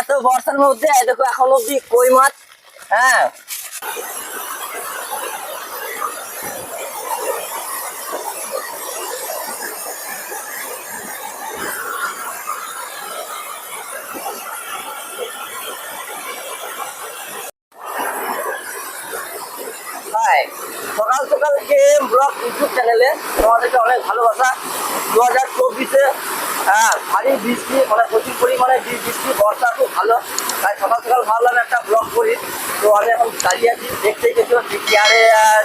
এত বর্ষার মধ্যে দেখো, এখন অব্দি কই মাছ? হ্যাঁ। সকাল সকাল কে ব্লগ ইউটিউব চ্যানেলে তোমাদেরকে অনেক ভালোবাসা। দু হাজার চব্বিশে হ্যাঁ ভারী বৃষ্টি মানে প্রচুর পরিমাণে বৃষ্টি, বর্ষা খুব ভালো। তাই সকাল সকাল ভাবলাম একটা ব্লগ করি। তো আমি এখন দাঁড়িয়ে আছি দেখতেই পেছো চেয়ারে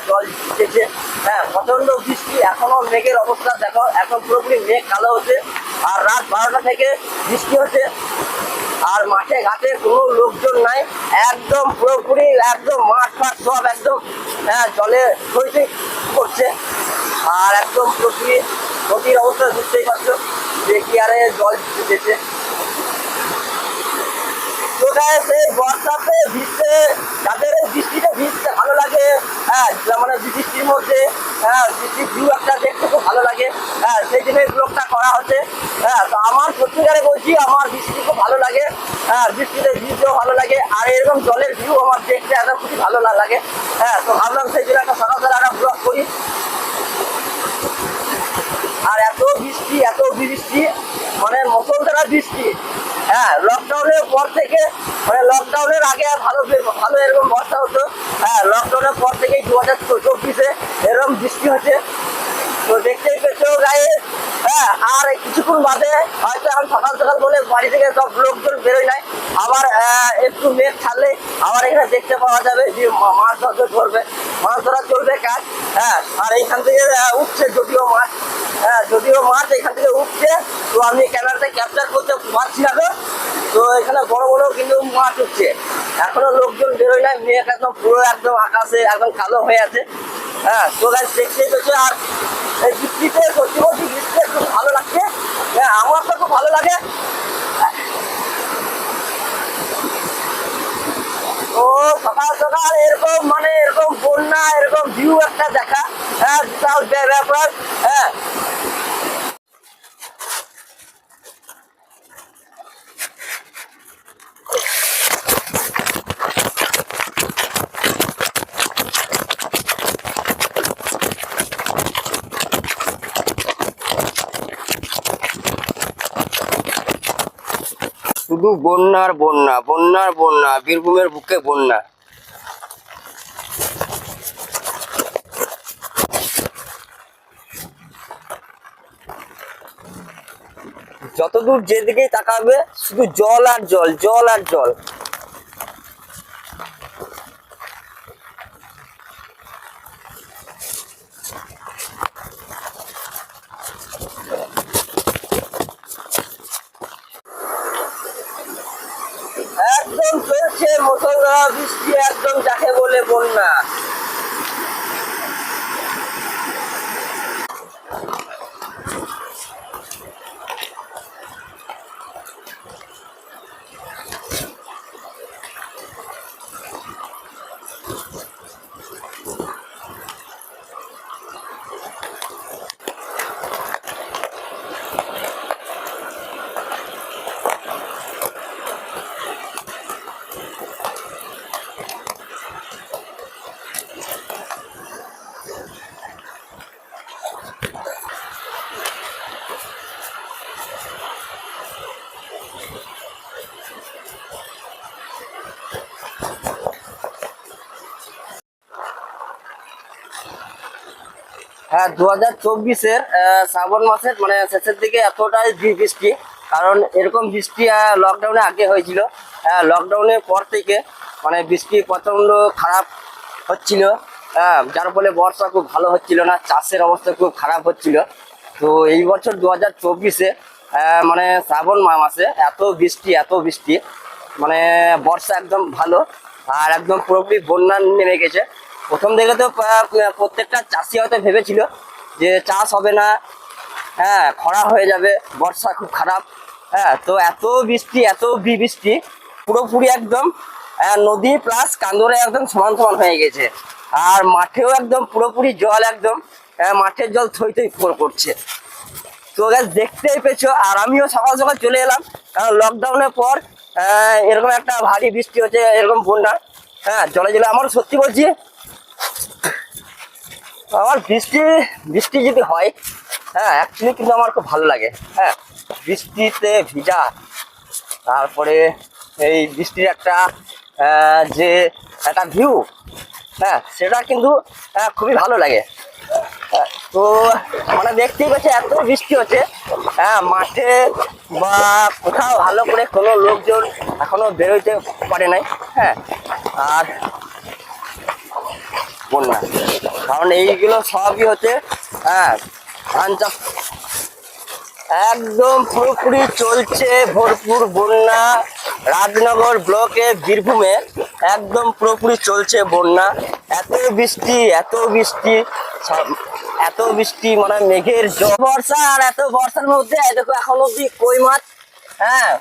জল দিতেছে হ্যাঁ প্রচণ্ড বৃষ্টি, এখনও মেঘের অবস্থা, দেখো, এখন পুরোপুরি মেঘ কালো হচ্ছে। আর রাত বারোটা থেকে বৃষ্টি হচ্ছে। আর মাঠে ঘাটে কোনো লোকজন নাই। একদম পুরোপুরি, একদম মাঠ ফাট সব একদম হ্যাঁ জলে থইতে করছে। আর একদম পুরোপুরি নদীর অবস্থা, বুঝতেই পারছ। কি আরে জল দিতেছে কোথায় সেই বর্ষাতে ভিজতে যাদের বৃষ্টিতে ভিজতে ভালো লাগে। হ্যাঁ মানে বৃষ্টির মধ্যে হ্যাঁ বৃষ্টির ভিউ একটা দেখতে খুব ভালো লাগে। হ্যাঁ সেই জন্য ব্লগটা করা হচ্ছে। হ্যাঁ তো আমার সত্যিকারে বলছি, আমার বৃষ্টি খুব ভালো লাগে। হ্যাঁ বৃষ্টিতে ভিজতেও ভালো লাগে। আর এরকম জলের ভিউ আমার দেখতে একদম খুবই ভালো না লাগে। হ্যাঁ তো ভাবলাম সেই জন্য একটা সকাল সকাল একটা ব্লগ করি আর এত বৃষ্টি মানে মুসলধারা বৃষ্টি। হ্যাঁ লকডাউনের পর থেকে মানে লকডাউনের আগে ভালো ভালো এরকম বর্ষা হতো। হ্যাঁ লকডাউনের পর থেকেই দু হাজার চব্বিশে এরকম বৃষ্টি হচ্ছে তো দেখতেই পেছো গায়ে হ্যাঁ আর কিছুক্ষণ বাদে হয়তো এখন সকাল সকাল বলে বাড়ি থেকে সব লোকজন বেরোয় নাই। আবার একটু মেঘ ছাড়লে আবার এখানে দেখতে পাওয়া যাবে যে মাছ ধরতে ধরবে। মাছ ধরা চলবে কাজ হ্যাঁ আর এইখান থেকে উঠছে যদিও মাছ হ্যাঁ যদিও মাছ এখান থেকে উঠছে, তো আমি ক্যামেরাতে ক্যাপচার করতে পারছি না তো। তো এখানে বড় বড় কিন্তু মাছ উঠছে। এখনও লোকজন বেরোয় নাই, মেঘ একদম পুরো একদম আকাশে একদম কালো হয়ে আছে। হ্যাঁ হ্যাঁ আমার তো খুব ভালো লাগে। ও, সকাল সকাল এরকম মানে এরকম বন্যা, এরকম ভিউ একটা দেখা। হ্যাঁ বিশাল ব্য- ব্যাপার হ্যাঁ শুধু বন্যার বন্যা বন্যার বন্যা, বীরভূমের বুকে বন্যা। যতদূর যেদিকেই তাকাবে, শুধু জল আর জল জল আর জল একদম চলছে মুসলধারা বৃষ্টি একদম যাকে বলে বন্যা হ্যাঁ দু হাজার চব্বিশের শ্রাবণ মাসের মানে শেষের দিকে এতটাই বৃষ্টি, কারণ এরকম বৃষ্টি লকডাউনে আগে হয়েছিল। হ্যাঁ লকডাউনের পর থেকে মানে বৃষ্টি প্রচণ্ড খারাপ হচ্ছিল। হ্যাঁ যার ফলে বর্ষা খুব ভালো হচ্ছিল না, চাষের অবস্থা খুব খারাপ হচ্ছিল। তো এই বছর দু হাজার চব্বিশে মানে শ্রাবণ মাসে এত বৃষ্টি এত বৃষ্টি মানে বর্ষা একদম ভালো, আর একদম পুরোপুরি বন্যা নেমে গেছে। প্রথম দিকে তো প্রত্যেকটা চাষি হয়তো ভেবেছিল যে চাষ হবে না। হ্যাঁ খরা হয়ে যাবে, বর্ষা খুব খারাপ। হ্যাঁ তো এত বৃষ্টি এত বৃষ্টি, পুরোপুরি একদম নদী প্লাস কান্দরে একদম সমান সমান হয়ে গেছে। আর মাঠেও একদম পুরোপুরি জল একদম মাঠের জল থই থই করে- করছে। তো গ্যাস দেখতেই পেছো আর আমিও সকাল সকাল চলে এলাম, কারণ লকডাউনের পর এরকম একটা ভারী বৃষ্টি হচ্ছে, এরকম বন্যা হ্যাঁ জলে জলে। আমার সত্যি বলছি আমার বৃষ্টি বৃষ্টি যদি হয় হ্যাঁ অ্যাকচুয়ালি কিন্তু আমার খুব ভালো লাগে। হ্যাঁ বৃষ্টিতে ভিজা, তারপরে এই বৃষ্টির একটা যে একটা ভিউ হ্যাঁ সেটা কিন্তু খুবই ভালো লাগে। তো মানে দেখতেই পাচ্ছি এত বৃষ্টি হচ্ছে। হ্যাঁ মাঠে বা কোথাও ভালো করে কোনো লোকজন এখনও বেরোইতে পারে নাই। হ্যাঁ আর বন্যা। কারণ এইগুলো সবই হচ্ছে হ্যাঁ ধান চাষ একদম পুরোপুরি চলছে ভরপুর বন্যা। রাজনগর ব্লকে বীরভূমে একদম পুরোপুরি চলছে বন্যা। এত বৃষ্টি এত বৃষ্টি এত বৃষ্টি মানে মেঘের জল বর্ষা আর এত বর্ষার মধ্যে দেখো, এখন অব্দি কই মাছ? হ্যাঁ